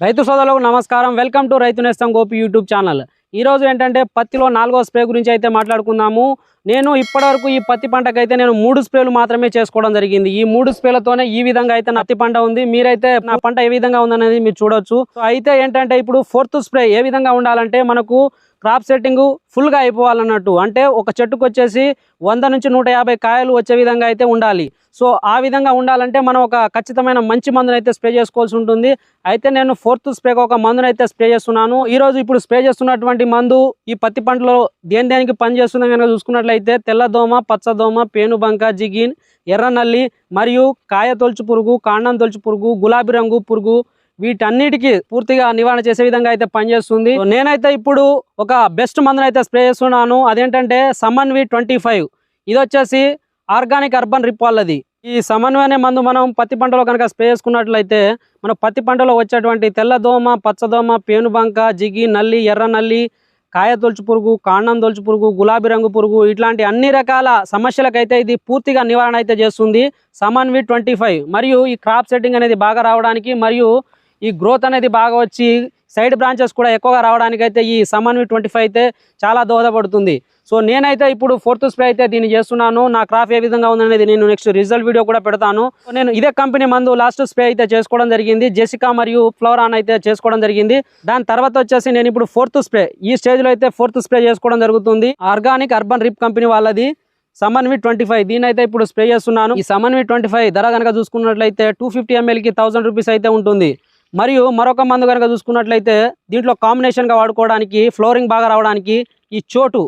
రైతు సోదరులకు నమస్కారం. వెల్కమ్ టు రైతు నేస్తం గోపి యూట్యూబ్ ఛానల్. ఈ రోజు ఏంటంటే పత్తిలో నాలుగో స్ప్రే గురించి అయితే మాట్లాడుకుందాము. నేను ఇప్పటివరకు ఈ పత్తి పంటకైతే నేను మూడు స్ప్రేలు మాత్రమే చేసుకోవడం జరిగింది. ఈ మూడు స్ప్రేలతోనే ఈ విధంగా అయితే నా పత్తి పంట ఉంది. మీరైతే నా పంట ఏ విధంగా ఉందనేది మీరు చూడొచ్చు. అయితే ఏంటంటే ఇప్పుడు ఫోర్త్ స్ప్రే ఏ విధంగా ఉండాలంటే మనకు క్రాప్ సెట్టింగ్ ఫుల్గా అయిపోవాలన్నట్టు. అంటే ఒక చెట్టుకు వచ్చేసి వంద నుంచి నూట యాభై కాయలు వచ్చే విధంగా అయితే ఉండాలి. సో ఆ విధంగా ఉండాలంటే మనం ఒక ఖచ్చితమైన మంచి మందును అయితే స్ప్రే చేసుకోవాల్సి ఉంటుంది. అయితే నేను ఫోర్త్ స్ప్రేగా ఒక మందును అయితే స్ప్రే చేస్తున్నాను. ఈరోజు ఇప్పుడు స్ప్రే చేస్తున్నటువంటి మందు ఈ పత్తి పంటలో దేని దేనికి పని చేస్తుందని కనుక చూసుకున్నట్లయితే తెల్లదోమ పచ్చదోమ పేనుబంక జిగిన్ ఎర్ర నల్లి మరియు కాయ తొలుచు పురుగు కాండం తొలుచు పురుగు గులాబీ రంగు పురుగు వీటన్నిటికీ పూర్తిగా నివారణ చేసే విధంగా అయితే పనిచేస్తుంది. నేనైతే ఇప్పుడు ఒక బెస్ట్ మందును అయితే స్ప్రే చేస్తున్నాను. అదేంటంటే సమన్ వి ట్వంటీ ఫైవ్. ఇది వచ్చేసి ఆర్గానిక్ అర్బన్ రిప్ ఈ సమన్వయ అనే మందు మనం పత్తి పంటలో కనుక స్ప్రే చేసుకున్నట్లయితే మన పత్తి పంటలో వచ్చేటువంటి తెల్లదోమ పచ్చదోమ పేనుబంక జిగి నల్లి ఎర్ర నల్లి కాయ తొలుచు పురుగు కాండం తొలుచు పురుగు గులాబీ రంగు పురుగు ఇట్లాంటి అన్ని రకాల సమస్యలకైతే ఇది పూర్తిగా నివారణ అయితే చేస్తుంది సమన్ వి ట్వంటీ ఫైవ్. మరియు ఈ క్రాప్ సెట్టింగ్ అనేది బాగా రావడానికి మరియు ఈ గ్రోత్ అనేది బాగా వచ్చి సైడ్ బ్రాంచెస్ కూడా ఎక్కువగా రావడానికి అయితే ఈ సమన్వి ట్వంటీ ఫైవ్ అయితే చాలా దోహదపడుతుంది. సో నేనైతే ఇప్పుడు ఫోర్త్ స్ప్రే అయితే దీన్ని చేస్తున్నాను. నా క్రాప్ ఏ విధంగా ఉందనేది నేను నెక్స్ట్ రిజల్ట్ వీడియో కూడా పెడతాను. నేను ఇదే కంపెనీ మందు లాస్ట్ స్ప్రే అయితే చేసుకోవడం జరిగింది. జెసికా మరియు ఫ్లోరాన్ అయితే చేసుకోవడం జరిగింది. దాని తర్వాత వచ్చేసి నేను ఇప్పుడు ఫోర్త్ స్ప్రే ఈ స్టేజ్లో అయితే ఫోర్త్ స్ప్రే చేసుకోవడం జరుగుతుంది. ఆర్గానిక్ అర్బన్ రిప్ కంపెనీ వాళ్ళది. సమన్వి ట్వంటీ ఫైవ్ దీని అయితే ఇప్పుడు స్ప్రే చేస్తున్నాను. ఈ సమన్వి ట్వంటీ ఫైవ్ ధర కనుక చూసుకున్నట్లయితే టూ ఫిఫ్టీ ఎంఎల్కి థౌసండ్ రూపీస్ అయితే ఉంటుంది. మరియు మరొక మందు కనుక చూసుకున్నట్లయితే దీంట్లో కాంబినేషన్గా వాడుకోవడానికి ఫ్లోరింగ్ బాగా రావడానికి ఈ చోటు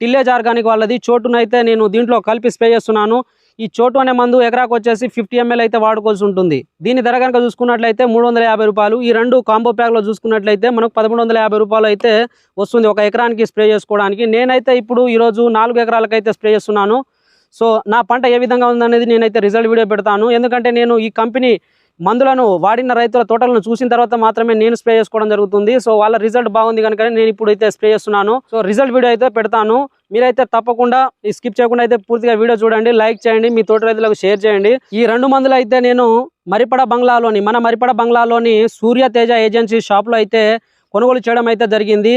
టిల్లేజ్ ఆర్గానిక్ వాళ్ళది. చోటునైతే నేను దీంట్లో కలిపి స్ప్రే చేస్తున్నాను. ఈ చోటు అనే మందు ఎకరాకు వచ్చేసి ఫిఫ్టీ ఎంఎల్ అయితే వాడుకోవాల్సి ఉంటుంది. దీని ధర కనుక చూసుకున్నట్లయితే మూడు వందల యాభై రూపాయలు. ఈ రెండు కాంబో ప్యాక్లో చూసుకున్నట్లయితే మనకు పదమూడు వందల యాభై రూపాయలు అయితే వస్తుంది ఒక ఎకరానికి స్ప్రే చేసుకోవడానికి. నేనైతే ఇప్పుడు ఈరోజు నాలుగు ఎకరాలకైతే స్ప్రే చేస్తున్నాను. సో నా పంట ఏ విధంగా ఉందనేది నేనైతే రిజల్ట్ వీడియో పెడతాను. ఎందుకంటే నేను ఈ కంపెనీ మందులను వాడిన రైతుల తోటలను చూసిన తర్వాత మాత్రమే నేను స్ప్రే చేసుకోవడం జరుగుతుంది. సో వాళ్ళ రిజల్ట్ బాగుంది కనుక నేను ఇప్పుడు అయితే స్ప్రే చేస్తున్నాను. సో రిజల్ట్ వీడియో అయితే పెడతాను. మీరైతే తప్పకుండా ఈ స్కిప్ చేయకుండా అయితే పూర్తిగా వీడియో చూడండి లైక్ చేయండి మీ తోట రైతులకు షేర్ చేయండి. ఈ రెండు మందులు అయితే నేను మరిపడ బంగ్లాలోని మన మరిపడ బంగ్లాలోని సూర్య తేజ ఏజెన్సీ షాప్లో అయితే కొనుగోలు చేయడం అయితే జరిగింది.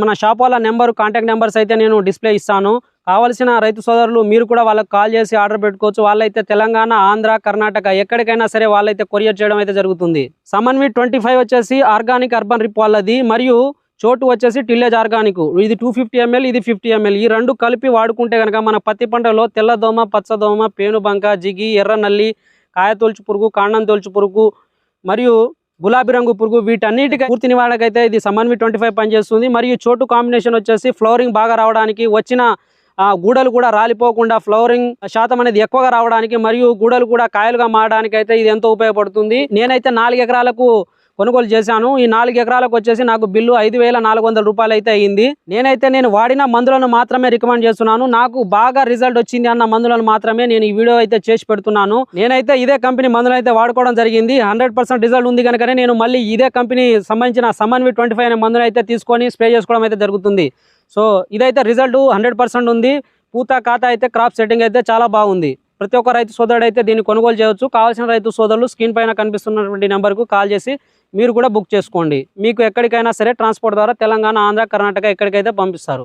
మన షాప్ వాళ్ళ నెంబర్ కాంటాక్ట్ నెంబర్స్ అయితే నేను డిస్ప్లే ఇస్తాను. కావలసిన రైతు సోదరులు మీరు కూడా వాళ్ళకి కాల్ చేసి ఆర్డర్ పెట్టుకోవచ్చు. వాళ్ళైతే తెలంగాణ ఆంధ్ర కర్ణాటక ఎక్కడికైనా సరే వాళ్ళైతే కొరియర్ చేయడం అయితే జరుగుతుంది. సమన్వి ట్వంటీ ఫైవ్ వచ్చేసి ఆర్గానిక్ అర్బన్ రిప్ వాళ్ళది మరియు చోటు వచ్చేసి టిల్లేజ్ ఆర్గానిక్. ఇది టూ ఫిఫ్టీ ఎంఎల్ ఇది ఫిఫ్టీ ఎంఎల్ ఈ రెండు కలిపి వాడుకుంటే కనుక మన పత్తి పంటలో తెల్లదోమ పచ్చదోమ పేనుబంక జిగి ఎర్ర నల్లి కాయ తొలుచు పురుగు కాండం తొలుచు పురుగు మరియు గులాబీ రంగు పురుగు వీటన్నిటికీ పూర్తి నివారణకైతే ఇది సమన్వి ట్వంటీ ఫైవ్ పనిచేస్తుంది. మరియు చోటు కాంబినేషన్ వచ్చేసి ఫ్లోరింగ్ బాగా రావడానికి వచ్చిన గూడలు కూడా రాలిపోకుండా ఫ్లవరింగ్ శాతం అనేది ఎక్కువగా రావడానికి మరియు గూడలు కూడా కాయలుగా మారడానికి అయితే ఇది ఎంతో ఉపయోగపడుతుంది. నేనైతే నాలుగు ఎకరాలకు కొనుగోలు చేశాను. ఈ నాలుగు ఎకరాలకు వచ్చేసి నాకు బిల్లు ఐదు వేల నాలుగు వందల రూపాయలు అయితే అయ్యింది నేనైతే నేను వాడిన మందులను మాత్రమే రికమెండ్ చేస్తున్నాను. నాకు బాగా రిజల్ట్ వచ్చింది అన్న మందులను మాత్రమే నేను ఈ వీడియో అయితే చేసి పెడుతున్నాను. నేనైతే ఇదే కంపెనీ మందులు అయితే వాడుకోవడం జరిగింది. హండ్రెడ్ పర్సెంట్ రిజల్ట్ ఉంది కనుకనే నేను మళ్ళీ ఇదే కంపెనీ సంబంధించిన సమన్వి ట్వంటీ ఫైవ్ అనే మందులు అయితే తీసుకొని స్ప్రే చేసుకోవడం అయితే జరుగుతుంది. సో ఇదైతే రిజల్ట్ హండ్రెడ్ పర్సెంట్ ఉంది. పూత ఖాతా అయితే క్రాప్ సెట్టింగ్ అయితే చాలా బాగుంది. ప్రతి ఒక్క రైతు సోదరుడు అయితే దీన్ని కొనుగోలు చేయవచ్చు. కావాల్సిన రైతు సోదరులు స్క్రీన్ పైన కనిపిస్తున్నటువంటి నెంబర్కు కాల్ చేసి మీరు కూడా బుక్ చేసుకోండి. మీకు ఎక్కడికైనా సరే ట్రాన్స్పోర్ట్ ద్వారా తెలంగాణ ఆంధ్ర కర్ణాటక ఎక్కడికైతే పంపిస్తారు.